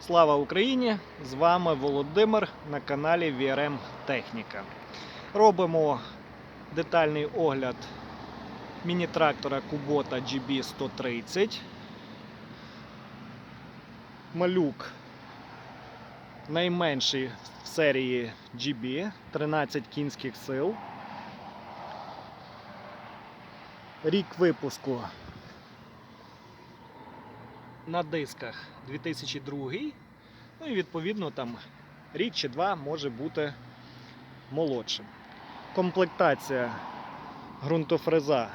Слава Україні! З вами Володимир на каналі VRM Техніка. Робимо детальний огляд міні-трактора Kubota GB130. Малюк найменший в серії GB, 13 кінських сил. Рік випуску на дисках 2002. Ну і відповідно там рік чи два може бути молодшим. Комплектація ґрунтофреза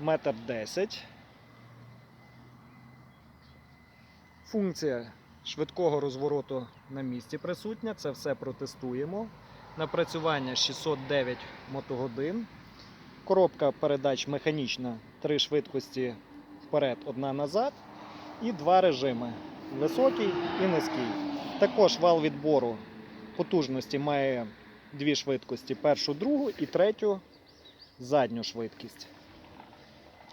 1,10 м. Функція швидкого розвороту на місці присутня. Це все протестуємо. Напрацювання 609 мотогодин. Коробка передач механічна, три швидкості вперед, одна назад. І два режими високий і низький. Також вал відбору потужності має дві швидкості: першу, другу і третю задню швидкість.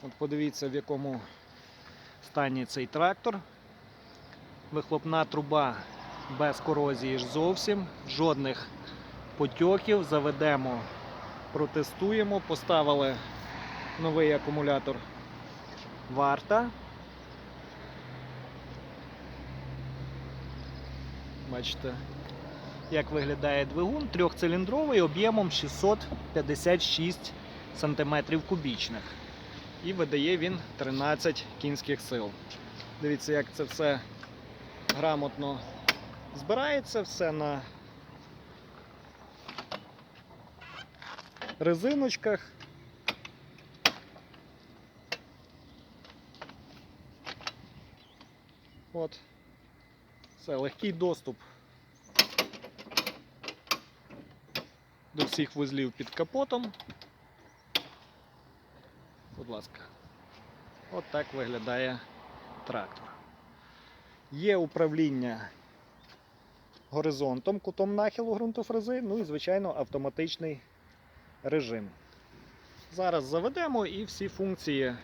От подивіться, в якому стані цей трактор. Вихлопна труба без корозії ж зовсім, жодних потьоків. Заведемо, протестуємо, поставили новий акумулятор варта. Бачите, як виглядає двигун трьохциліндровий об'ємом 656 см кубічних. І видає він 13 кінських сил. Дивіться, як це все грамотно збирається, все на резиночках. От. Все, легкий доступ до всіх вузлів під капотом. Будь ласка. От так виглядає трактор. Є управління горизонтом, кутом нахилу ґрунтофрези, ну і, звичайно, автоматичний режим. Зараз заведемо і всі функції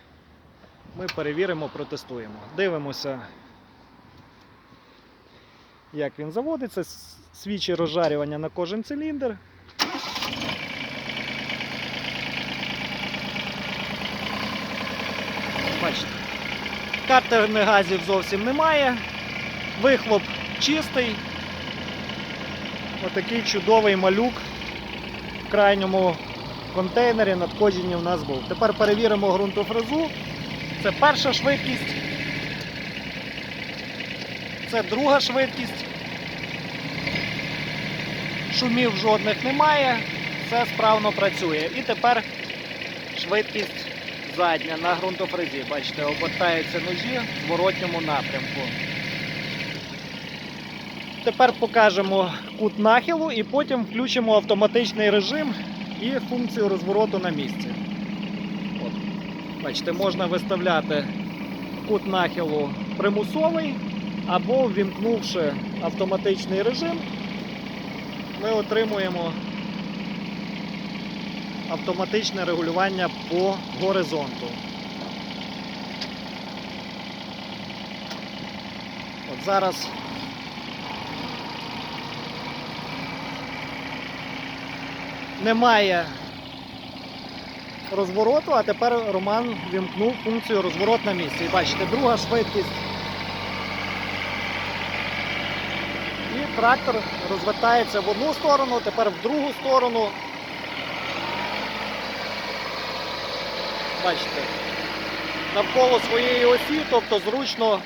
ми перевіримо, протестуємо. Дивимося, як він заводиться, свічі розжарювання на кожен циліндр. Бачите, картерних газів зовсім немає. Вихлоп чистий. Отакий чудовий малюк в крайньому контейнері надходженні в нас був. Тепер перевіримо ґрунтофрезу. Це перша швидкість. Це друга швидкість. Шумів жодних немає, все справно працює. І тепер швидкість задня на ґрунтофрезі. Бачите, обертаються ножі в зворотньому напрямку. Тепер покажемо кут нахилу і потім включимо автоматичний режим і функцію розвороту на місці. От. Бачите, можна виставляти кут нахилу примусовий або ввімкнувши автоматичний режим, ми отримуємо автоматичне регулювання по горизонту. От зараз немає розвороту, а тепер Роман вімкнув функцію розворот на місці. І бачите, друга швидкість. Трактор розвертається в одну сторону, тепер в другу сторону. Бачите, навколо своєї осі, тобто зручно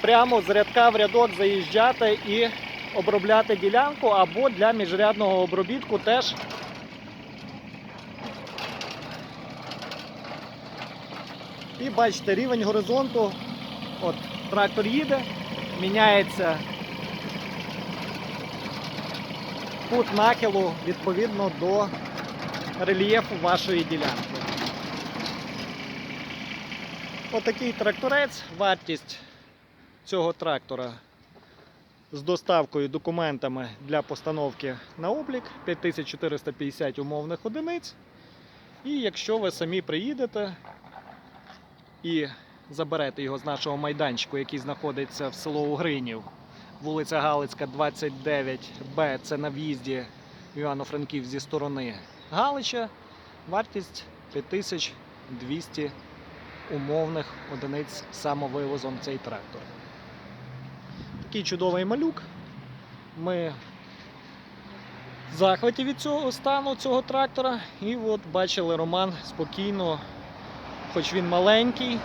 прямо з рядка в рядок заїжджати і обробляти ділянку або для міжрядного обробітку теж. І бачите, рівень горизонту. От трактор їде, міняється кут нахилу відповідно до рельєфу вашої ділянки. Отакий тракторець, вартість цього трактора з доставкою документами для постановки на облік 5450 умовних одиниць. І якщо ви самі приїдете і заберете його з нашого майданчику, який знаходиться в село Угринів, вулиця Галицька, 29Б, це на в'їзді в Івано-Франків зі сторони Галича, вартість 5200 умовних одиниць самовивозом цей трактор. Такий чудовий малюк. Ми в захваті від цього стану цього трактора. І от бачили Роман спокійно, хоч він маленький,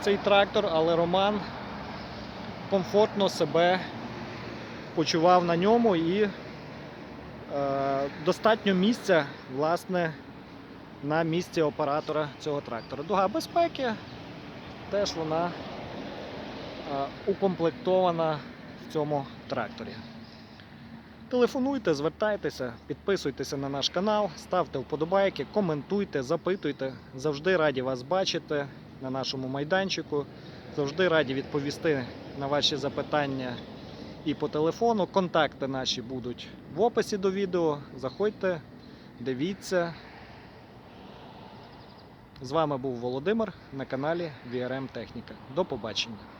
цей трактор, але Роман комфортно себе почував на ньому і е, достатньо місця, власне, на місці оператора цього трактора. Дуга безпеки теж вона е, укомплектована в цьому тракторі. Телефонуйте, звертайтеся, підписуйтеся на наш канал, ставте вподобайки, коментуйте, запитуйте. Завжди раді вас бачити на нашому майданчику. Завжди раді відповісти на ваші запитання і по телефону. Контакти наші будуть в описі до відео. Заходьте, дивіться. З вами був Володимир на каналі VRM Техніка. До побачення.